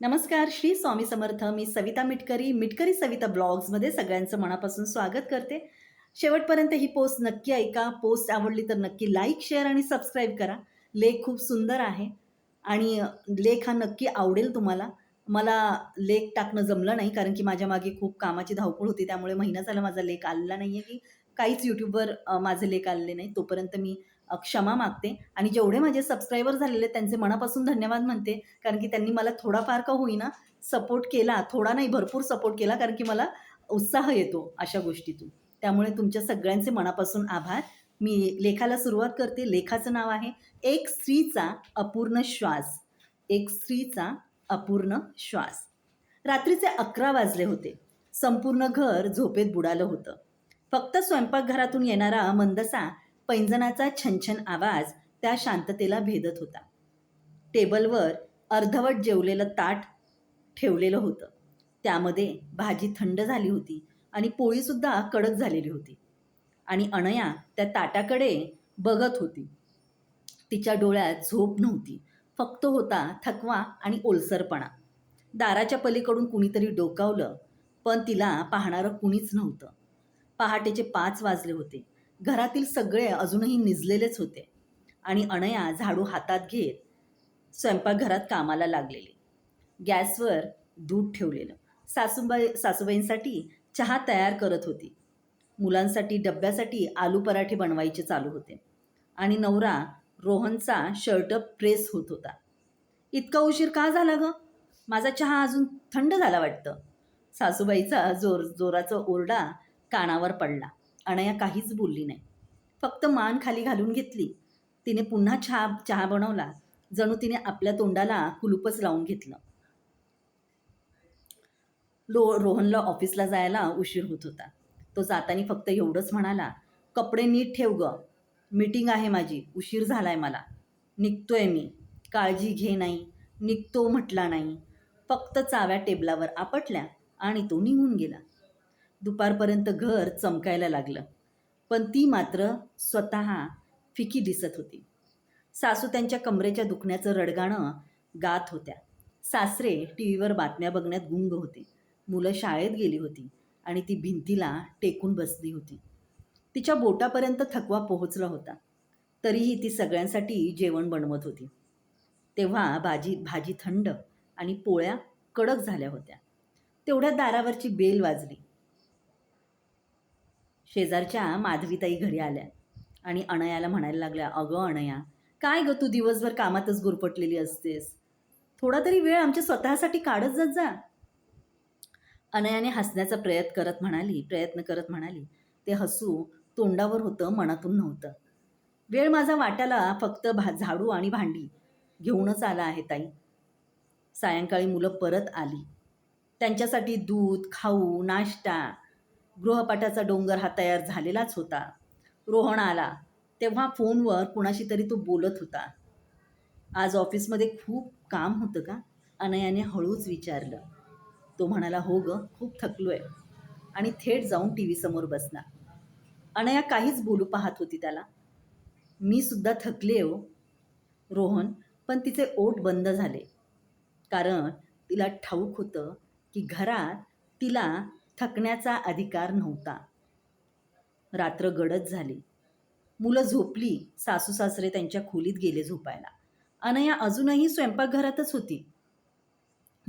नमस्कार श्री स्वामी समर्थ. मी सविता मिटकरी. मिटकरी सविता ब्लॉग्समध्ये सगळ्यांचं मनापासून स्वागत करते. शेवटपर्यंत ही पोस्ट नक्की ऐका. पोस्ट आवडली तर नक्की लाईक शेअर आणि सबस्क्राईब करा. लेख खूप सुंदर आहे आणि लेख हा नक्की आवडेल तुम्हाला. मला लेख टाकणं जमलं नाही कारण की माझ्या मागे खूप कामाची धावपळ होती. त्यामुळे महिना झाला माझा लेख आलेला नाही आहे की काहीच यूट्यूबवर माझे लेख आलेले नाही. तोपर्यंत मी क्षमा मागते आणि जेवढे माझे सबस्क्रायबर झालेले त्यांचे मनापासून धन्यवाद म्हणते. कारण की त्यांनी मला थोडाफार का होईना सपोर्ट केला थोडा नाही भरपूर सपोर्ट केला कारण की मला उत्साह येतो अशा गोष्टीतून. त्यामुळे तुमच्या सगळ्यांचे मनापासून आभार. मी लेखाला सुरुवात करते. लेखाचं नाव आहे एक स्त्रीचा अपूर्ण श्वास. एक स्त्रीचा अपूर्ण श्वास. रात्रीचे अकरा वाजले होते. संपूर्ण घर झोपेत बुडालं होतं. फक्त स्वयंपाकघरातून येणारा मंदसा पैंजणाचा छनछन आवाज त्या शांततेला भेदत होता. टेबलवर अर्धवट जेवलेलं ताट ठेवलेलं होतं. त्यामध्ये भाजी थंड झाली होती आणि पोळीसुद्धा कडक झालेली होती. आणि अनया त्या ताटाकडे बघत होती. तिच्या डोळ्यात झोप नव्हती. फक्त होता थकवा आणि ओलसरपणा. दाराच्या पलीकडून कुणीतरी डोकावलं पण तिला पाहणारं कुणीच नव्हतं. पहाटेचे पाच वाजले होते. घरातील सगळे अजूनही निजलेलेच होते. आणि अनया झाडू हातात घेत स्वयंपाकघरात कामाला लागलेली. गॅसवर दूध ठेवलेलं. सासूबाई सासूबाईंसाठी चहा तयार करत होती. मुलांसाठी डब्यासाठी आलू पराठे बनवायचे चालू होते. आणि नवरा रोहनचा शर्ट प्रेस होत होता. इतका उशीर का झाला ग? माझा चहा अजून थंड झाला वाटतं. सासूबाईचा जोर जोराचा ओरडा कानावर पडला. अनया काहीच बोलली नाही. फक्त मान खाली घालून घेतली. तिने पुन्हा चहा चहा बनवला. जणू तिने आपल्या तोंडाला कुलूपच लावून घेतलं. लो रोहनला ऑफिसला जायला उशीर होत होता. तो जाताना फक्त एवढंच म्हणाला कपडे नीट ठेव ग. मीटिंग आहे माझी. उशीर झालाय मला. निघतोय मी. काळजी घे नाही. निघतो म्हटला नाही. फक्त चाव्या टेबलावर आपटल्या आणि तो निघून गेला. दुपारपर्यंत घर चमकायला लागलं. पण ती मात्र स्वतः फिकी दिसत होती. सासू त्यांच्या कमरेच्या दुखण्याचं रडगाणं गात होत्या. सासरे टी व्हीवर बातम्या बघण्यात गुंग होते. मुलं शाळेत गेली होती आणि ती भिंतीला टेकून बसली होती. तिच्या बोटापर्यंत थकवा पोहोचला होता. तरीही ती सगळ्यांसाठी जेवण बनवत होती. तेव्हा भाजी भाजी थंड आणि पोळ्या कडक झाल्या होत्या. तेवढ्या दारावरची बेल वाजली. शेजारच्या माधवीताई घरी आल्या आणि अनयाला म्हणायला लागल्या अगं अनया काय गं तू दिवसभर कामातच गुरपटलेली असतेस? थोडा तरी वेळ आमच्या स्वतःसाठी काढत जात जा. अनयाने हसण्याचा प्रयत्न करत म्हणाली प्रयत्न करत म्हणाली. ते हसू तोंडावर होतं मनातून नव्हतं. वेळ माझा वाट्याला फक्त भा झाडू आणि भांडी घेऊनच आला आहे ताई. सायंकाळी मुलं परत आली. त्यांच्यासाठी दूध खाऊ नाश्ता गृहपाठाचा डोंगर हा तयार झालेलाच होता. रोहन आला. तेव्हा फोनवर कुणाशी तरी तो बोलत होता. आज ऑफिसमध्ये खूप काम होतं का? अनयाने हळूच विचारलं. तो म्हणाला हो ग खूप थकलो आहे आणि थेट जाऊन टी व्हीसमोर बसला. अनया काहीच बोलू पाहत होती त्याला. मी सुद्धा थकले हो रोहन पण तिचे ओट बंद झाले. कारण तिला ठाऊक होतं की घरात तिला थकण्याचा अधिकार नव्हता. रात्र गडद झाली. मुलं झोपली. सासू सासरे त्यांच्या खोलीत गेले झोपायला. अनया अजूनही स्वयंपाकघरातच होती.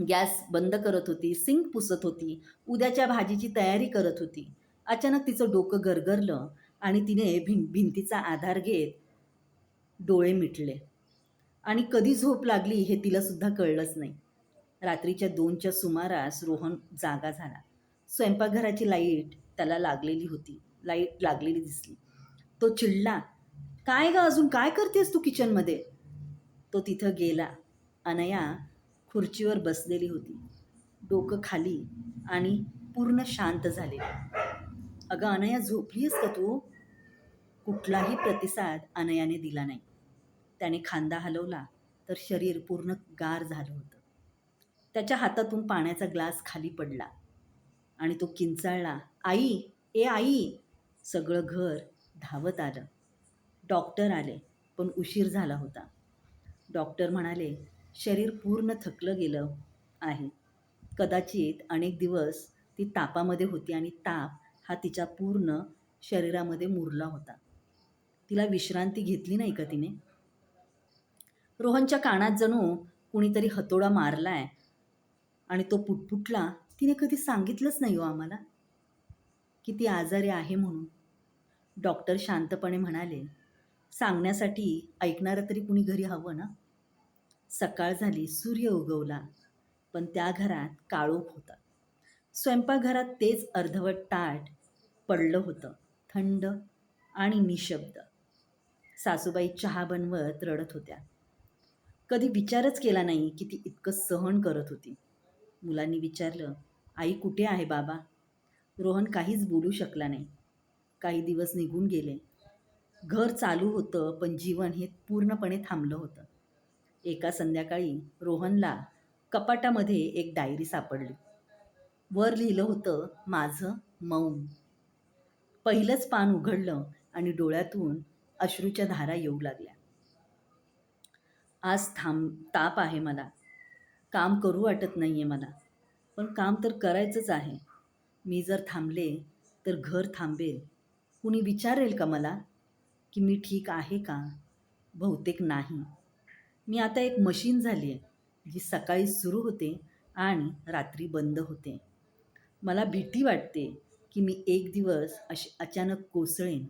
गॅस बंद करत होती सिंक पुसत होती उद्याच्या भाजीची तयारी करत होती. अचानक तिचं डोकं गरगरलं आणि तिने भिं भिंतीचा आधार घेत डोळे मिटले. आणि कधी झोप लागली हे तिला सुद्धा कळलंच नाही. रात्रीच्या दोनच्या सुमारास रोहन जागा झाला. स्वयंपाकघराची लाइट त्याला लागलेली होती. लाइट लागलेली दिसली. तो चिडला काय ग अजून? काय करतेस तू किचनमध्ये? तो तिथं गेला. अनया खुर्चीवर बसलेली होती. डोकं खाली आणि पूर्ण शांत झाले अगं अनया झोपलीस का तू? कुठलाही प्रतिसाद अनयाने दिला नाही. त्याने खांदा हलवला तर शरीर पूर्ण गार झालं होतं. त्याच्या हातातून पाण्याचा ग्लास खाली पडला. आणि तो किंचाळला आई ए आई. सगळं घर धावत आलं. डॉक्टर आले पण उशीर झाला होता. डॉक्टर म्हणाले शरीर पूर्ण थकलं गेलं आहे. कदाचित अनेक दिवस ती तापामध्ये होती आणि ताप हा तिच्या पूर्ण शरीरामध्ये मुरला होता. तिला विश्रांती घेतली नाही का तिने? रोहनच्या कानात जणू कुणीतरी हतोडा मारलाय आणि तो पुटपुटला तिने कधी सांगितलंच नाही हो आम्हाला. की ती आजारी आहे म्हणून. डॉक्टर शांतपणे म्हणाले सांगण्यासाठी ऐकणारं तरी कुणी घरी हवं ना? सकाळ झाली सूर्य उगवला पण त्या घरात काळोख होता. स्वयंपाकघरात तेच अर्धवट ताट पडलं होतं थंड आणि निशब्द. सासूबाई चहा बनवत रडत होत्या. कधी विचारच केला नाही की ती इतकं सहन करत होती. मुलांनी विचारलं आई कुठे आहे बाबा? रोहन काहीच बोलू शकला नाही. काही दिवस निघून गेले. घर चालू होतं पण जीवन हे पूर्णपणे थांबलं होतं. एका संध्याकाळी रोहनला कपाटामध्ये एक डायरी सापडली. वर लिहिलं होतं माझं मौन. पहिलंच पान उघडलं आणि डोळ्यातून अश्रूच्या धारा येऊ लागल्या. आज थांब ताप आहे मला. काम करू वाटत नाही आहे मला. पण काम तर करायचंच आहे. मी जर थांबले तर घर थांबेल. कुणी विचारेल का मला की मी ठीक आहे का? बहुतेक नाही. मी आता एक मशीन झाली आहे जी सकाळी सुरू होते आणि रात्री बंद होते. मला भीती वाटते की मी एक दिवस अशी अचानक कोसळेन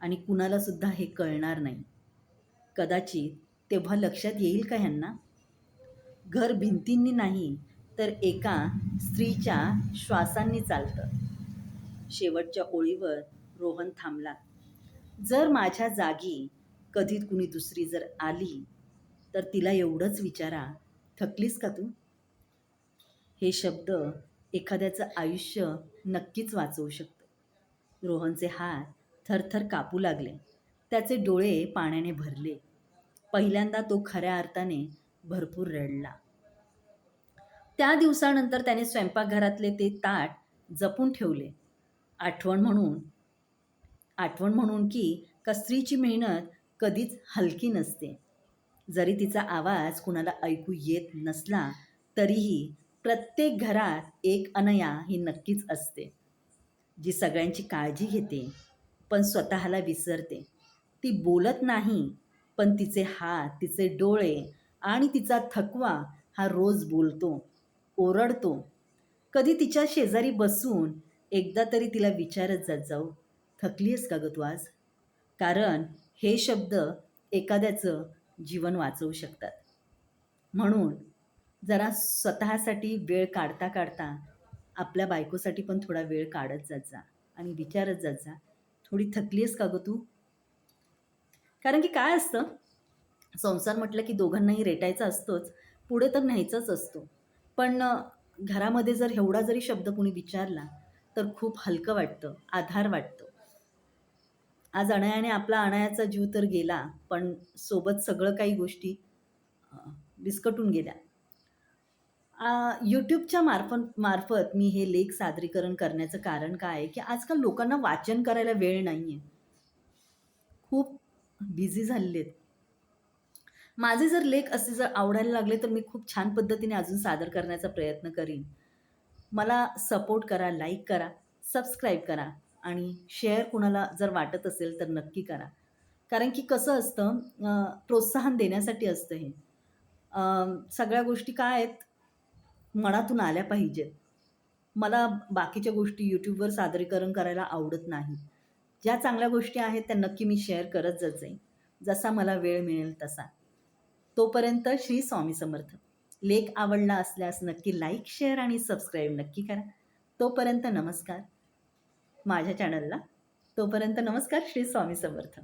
आणि कुणालासुद्धा हे कळणार नाही. कदाचित तेव्हा लक्षात येईल का ह्यांना? घर भिंतींनी नाही तर एका स्त्रीच्या श्वासांनी चालतं. शेवटच्या ओळीवर रोहन थांबला. जर माझ्या जागी कधी कुणी दुसरी जर आली तर तिला एवढंच विचारा थकलीस का तू? हे शब्द एखाद्याचं आयुष्य नक्कीच वाचवू शकतं. रोहनचे हात थरथर कापू लागले. त्याचे डोळे पाण्याने भरले. पहिल्यांदा तो खऱ्या अर्थाने भरपूर रडला. त्या दिवसानंतर त्याने स्वयंपाकघरातले ते ताट जपून ठेवले. आठवण म्हणून आठवण म्हणून की कस्त्रीची मेहनत कधीच हलकी नसते. जरी तिचा आवाज कुणाला ऐकू येत नसला तरीही प्रत्येक घरात एक अनया ही नक्कीच असते जी सगळ्यांची काळजी घेते पण स्वतःला विसरते. ती बोलत नाही पण तिचे हात तिचे डोळे आणि तिचा थकवा हा रोज बोलतो. ओरडतो. कधी तिच्या शेजारी बसून एकदा तरी तिला विचारत जात जाऊ थकली आहेस का गं तू आज? कारण हे शब्द एखाद्याचं जीवन वाचवू शकतात. म्हणून जरा स्वतःसाठी वेळ काढता काढता आपल्या बायकोसाठी पण थोडा वेळ काढत जात जा आणि विचारत जात जा थोडी थकली आहेस का गं तू? कारण की काय असतं? संसार म्हटलं की दोघांनाही रेटायचा असतोच पुढे तर न्यायचाच असतो. पण घरामध्ये जर एवढा जरी शब्द कुणी विचारला तर खूप हलकं वाटतं आधार वाटतो. आज अणयाने आपला अणयाचा जीव तर गेला पण सोबत सगळं काही गोष्टी विस्कटून गेल्या. यूट्यूबच्या मार्फत मार्फत मी हे लेख सादरीकरण करण्याचं कारण काय आहे की आजकाल लोकांना वाचन करायला वेळ नाही आहे खूप बिझी झालेले आहेत माझे जर लेख असे जर आवडायला लागले तर मी खूप छान पद्धतीने अजून सादर करण्याचा प्रयत्न करीन. मला सपोर्ट करा लाईक करा सबस्क्राईब करा आणि शेअर कुणाला जर वाटत असेल तर नक्की करा. कारण की कसं असतं प्रोत्साहन देण्यासाठी असतं हे. सगळ्या गोष्टी काय आहेत? मनातून आल्या पाहिजेत. मला बाकीच्या गोष्टी यूट्यूबवर सादरीकरण करायला आवडत नाही. ज्या चांगल्या गोष्टी आहेत त्या नक्की मी शेअर करत जात जाईन. जसा मला वेळ मिळेल तसा. तोपर्यंत श्री स्वामी समर्थ. लेख आवडला असल्यास नक्की लाईक शेअर आणि सबस्क्राईब नक्की करा. तोपर्यंत नमस्कार. माझ्या चॅनलला तोपर्यंत नमस्कार श्री स्वामी समर्थ.